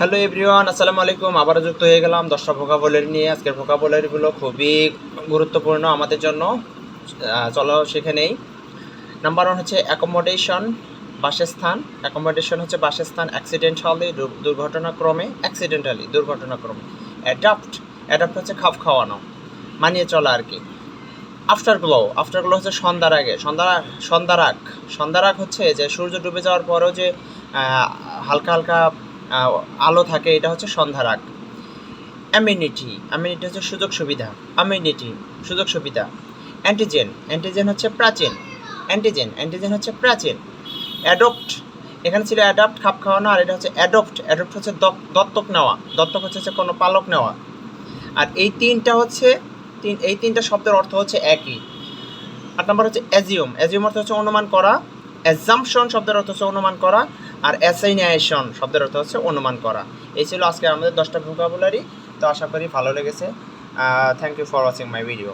Hello everyone, আসসালামু আলাইকুম। আবারও যুক্ত হয়ে গেলাম দশটা ভোকাবুলারি নিয়ে। আজকের ভোকাবুলারিগুলো খুবই গুরুত্বপূর্ণ আমাদের জন্য। চলো সেখানেই। নাম্বার ওয়ান হচ্ছে অ্যাকোমোডেশন বাসস্থান। অ্যাকোমোডেশন হচ্ছে বাসস্থান অ্যাক্সিডেন্টালি দুর্ঘটনাক্রমে অ্যাক্সিডেন্টালি দুর্ঘটনাক্রমে। অ্যাডাপ্ট অ্যাডাপ্ট হচ্ছে খাপ খাওয়ানো, মানিয়ে চলা আর কি। আফটার গ্লো আফটার গ্লো হচ্ছে সন্ধ্যার আগে। সন্ধ্যা, সন্ধ্যার আগ। হচ্ছে যে সূর্য ডুবে যাওয়ার পরেও যে হালকা হালকা আলো থাকে, এটা হচ্ছে সন্ধ্যার আগ। অ্যামিনিটি অ্যামিনিটি হচ্ছে সুযোগ সুবিধা। অ্যামিনিটি সুযোগ সুবিধা। অ্যান্টিজেন অ্যান্টিজেন হচ্ছে প্রাচীন। অ্যান্টিজেন অ্যান্টিজেন হচ্ছে প্রাচীন। অ্যাডপ্ট এখানে ছিল অ্যাডাপ্ট খাপ খাওয়ানো, আর এটা হচ্ছে অ্যাডপ্ট অ্যাডপ্ট হচ্ছে দত্তক নেওয়া। দত্তক হচ্ছে কোনো পালক নেওয়া। আর এই তিনটা হচ্ছে, তিন, এই তিনটা শব্দের অর্থ হচ্ছে একই। আট নম্বর হচ্ছে অ্যাজিউম অ্যাজিউম অর্থ হচ্ছে অনুমান করা। অ্যাজাম্পশন শব্দের অর্থ হচ্ছে অনুমান করা। আর অ্যাসাইনেশন শব্দের অর্থ হচ্ছে অনুমান করা। এই ছিল আজকে আমাদের দশটা ভোকাবুলারি তো আশা করি ভালো লেগেছে। Thank you for watching my video